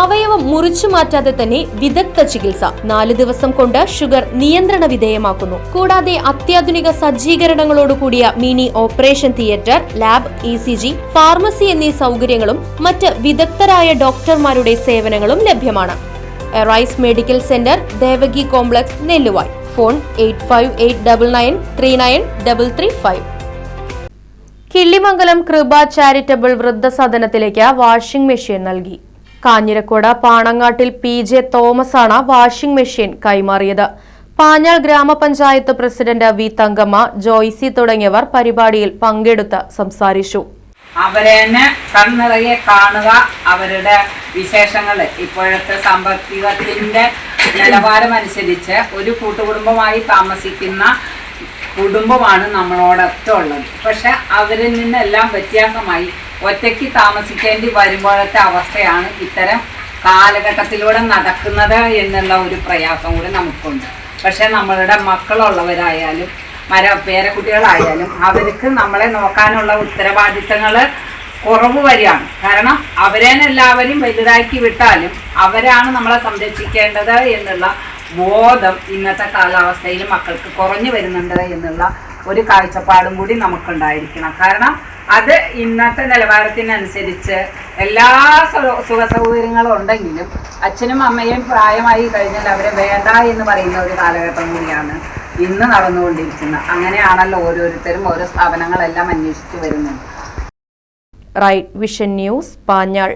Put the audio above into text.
അവയവം മുറിച്ചു മാറ്റാതെ തന്നെ വിദഗ്ധ ചികിത്സ. നാല് ദിവസം കൊണ്ട് ഷുഗർ നിയന്ത്രണ വിധേയമാക്കുന്നു. കൂടാതെ അത്യാധുനിക സജ്ജീകരണങ്ങളോടുകൂടിയ mini operation theatre lab E C G pharmacy എന്നീ സൗകര്യങ്ങളും മറ്റ് വിദഗ്ധരായ ഡോക്ടർമാരുടെ സേവനങ്ങളും ലഭ്യമാണ്. Arise medical centre Devaki complex Nelluvai. Phone eight five eight double nine three nine double three five. Killimangalam Kripa charitable വൃദ്ധസദനത്തിലേക്ക് washing machine നൽകി. കാഞ്ഞിരക്കോട് പാണങ്ങാട്ടിൽ പി ജെ തോമസ് ആണ് washing machine കൈമാറിയത്. പാഞ്ഞാൾ ഗ്രാമപഞ്ചായത്ത് പ്രസിഡന്റ് വി തങ്കമ്മ ജോയ്സി തുടങ്ങിയവർ പരിപാടിയിൽ പങ്കെടുത്ത് സംസാരിച്ചു. അവരെ കണ്ണിറയെ കാണുക അവരുടെ വിശേഷങ്ങൾ ഇപ്പോഴത്തെ സാമ്പത്തികത്തിന്റെ നിലവാരമനുസരിച്ച് ഒരു കൂട്ടുകുടുംബമായി താമസിക്കുന്ന കുടുംബമാണ് നമ്മളോടൊപ്പം ഉള്ളത് പക്ഷെ അവരിൽ നിന്നെല്ലാം വ്യത്യാസമായി ഒറ്റയ്ക്ക് താമസിക്കേണ്ടി വരുമ്പോഴത്തെ അവസ്ഥയാണ് ഇത്തരം കാലഘട്ടത്തിലൂടെ നടക്കുന്നത് എന്നുള്ള ഒരു പ്രയാസം കൂടി നമുക്കുണ്ട്. പക്ഷെ നമ്മളുടെ മക്കളുള്ളവരായാലും മര പേരക്കുട്ടികളായാലും അവർക്ക് നമ്മളെ നോക്കാനുള്ള ഉത്തരവാദിത്തങ്ങൾ കുറവ് വരികയാണ്. കാരണം അവരേനെല്ലാവരും വലുതാക്കി വിട്ടാലും അവരാണ് നമ്മളെ സംരക്ഷിക്കേണ്ടത് എന്നുള്ള ബോധം ഇന്നത്തെ കാലാവസ്ഥയിൽ മക്കൾക്ക് കുറഞ്ഞു വരുന്നുണ്ട് എന്നുള്ള ഒരു കാഴ്ചപ്പാടും കൂടി നമുക്കുണ്ടായിരിക്കണം. കാരണം അത് ഇന്നത്തെ നിലവാരത്തിനനുസരിച്ച് എല്ലാ സുഖ സൗകര്യങ്ങളും ഉണ്ടെങ്കിലും അച്ഛനും അമ്മയും പ്രായമായി കഴിഞ്ഞാൽ അവരെ വേണ്ട എന്ന് പറയുന്ന ഒരു കാലഘട്ടം കൂടിയാണ് ഇന്ന് നടന്നുകൊണ്ടിരിക്കുന്നത്. അങ്ങനെയാണല്ലോ ഓരോരുത്തരും ഓരോ സ്ഥാപനങ്ങളെല്ലാം അന്വേഷിച്ച് വരുന്നത്. Right vision news Panjal